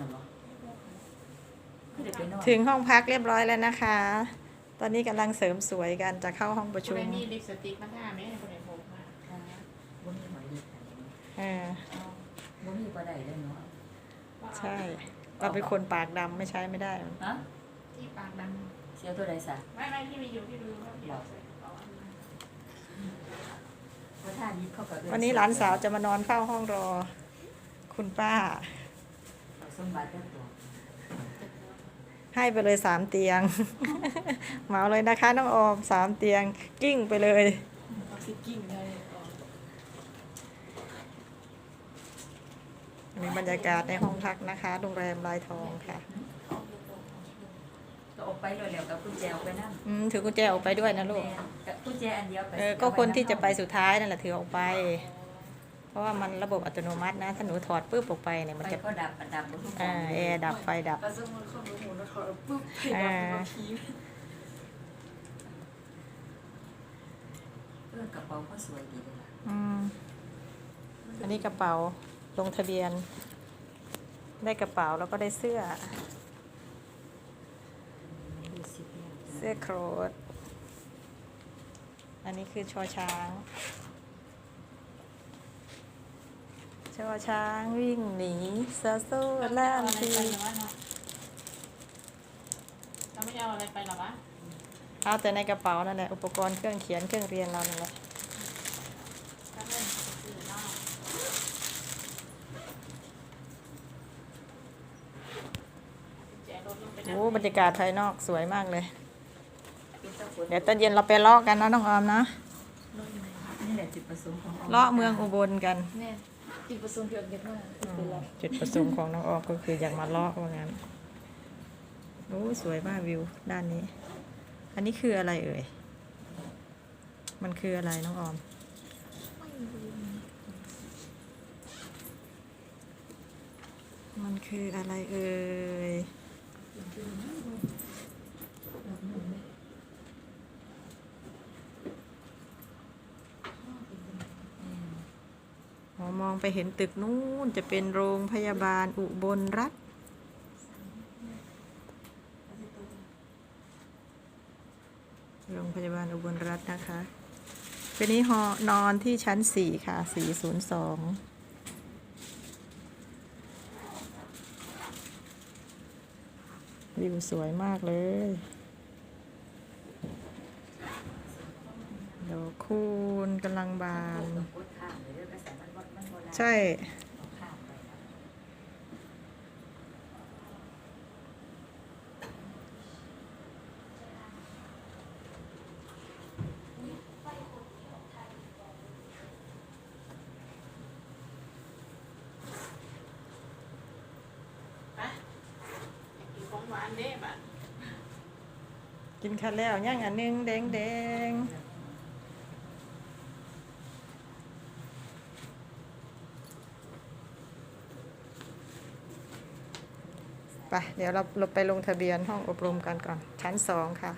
นะบ่คือได้ไปนอนถึงห้องพักเรียบร้อยแล้วนะคะ ตอนนี้กำลังเสริมสวยกันจะเข้าห้องประคุชุณมมีลิปสติกมาทาไหมคนไหนผมมาค่ะบ่มีหมายเลขให้เออเอาบ่มีบ่ได้เลยเนาะใช่เราเป็นคนปากดำไม่ใช้ไม่ได้ฮะที่ปากดังเสียตัวใดซะไม่ไม่ที่มีอยู่ที่ดูว่าเดี๋ยวใส่กระเป๋าอันนั้นว่าท่านี้เขาก็เอิ้วันนี้หลานสาวจะมานอนเฝ้าห้องรอ คุณป้าเอา สมบัติเจ้าตัวให้ไปเลยสามเตียง เหมาเลยนะคะน้องออมสามเตียงกิ้งไปเลย เอาซิกิ้งเลยก่อนมีบรรยากาศในห้องพักนะคะ โรงแรมลายทองค่ะ ก็ออกไปแล้วแล้วกับกุญแจออกไปนั่นอืมถือกุญแจออกไปด้วยนะลูกกับกุญแจอันเดียวไปเออ ก็คนที่จะไปสุดท้ายนั่นแหละถือออกไปเพ ราะว่ามันระบบอัตโนมัตินะ ถ้าหนูถอดปุ๊บออกไปเนี่ยมันไปจะก็ดับอันดับบ่ทุกอ่าแอร์ดับไฟดับก็สมมติคนรู้หูแล้วถอดปุ๊บให้อ่าดับมาพีเออกระเป๋าก็สวยดีเลยล่ะอืมอันนี้กระเป๋าลงทะเบียน ได้กระเป๋าแล้วก็ได้เสื้อดูสิเนี่ยเสื้อโครทอันนี้คือชอช้าง ชอช้างวิ่งหนีซาโซ่ล่ามทีเราไม่เอาอะไรไปหรอวะเอาแต่ในกระเป๋านั่นแหละอุปกรณ์เครื่องเขียนเครื่องเรียนเรานั่นแหละถ้าเล่นสื่อนอกแจรถลงไปโอ้บรรยากาศภายนอกสวยมากเลยเป็นตะกรุดเดี๋ยวตอนเย็นเราไปเลาะกันนะน้องออมนะนี่แหละจุดประสงค์ของเลาะเมืองอุบลกันแม่ จิตประสงค์เพียงเด็กมากเป็นไรจุดประสงค์ของน้องออมก็คืออยากมาเลาะว่างั้นโอ้สวยมากวิวด้านนี้ อันนี้คืออะไรเอ่ย มันคืออะไรน้องออม มันคืออะไรเอ่ย อ๋อ มองไปเห็นตึกนู้นจะเป็นโรงพยาบาลอุบลรัฐโรงพยาบาลอุบลรัฐนะคะเป็นนี้หอนอนที่ชั้นสี่ค่ะสี่ศูนย์สองวิวสวยมากเลยดอกคูณกำลังบาน ใช่ข้ามไปนะไปกินของหวานเด้บัดกินข้าวแล้วย่างอันหนึงแดงแดงไเดี๋ยวเราเราไปลงทะเบียนห้องอบรมกันก่อนชั้นสองค่ะ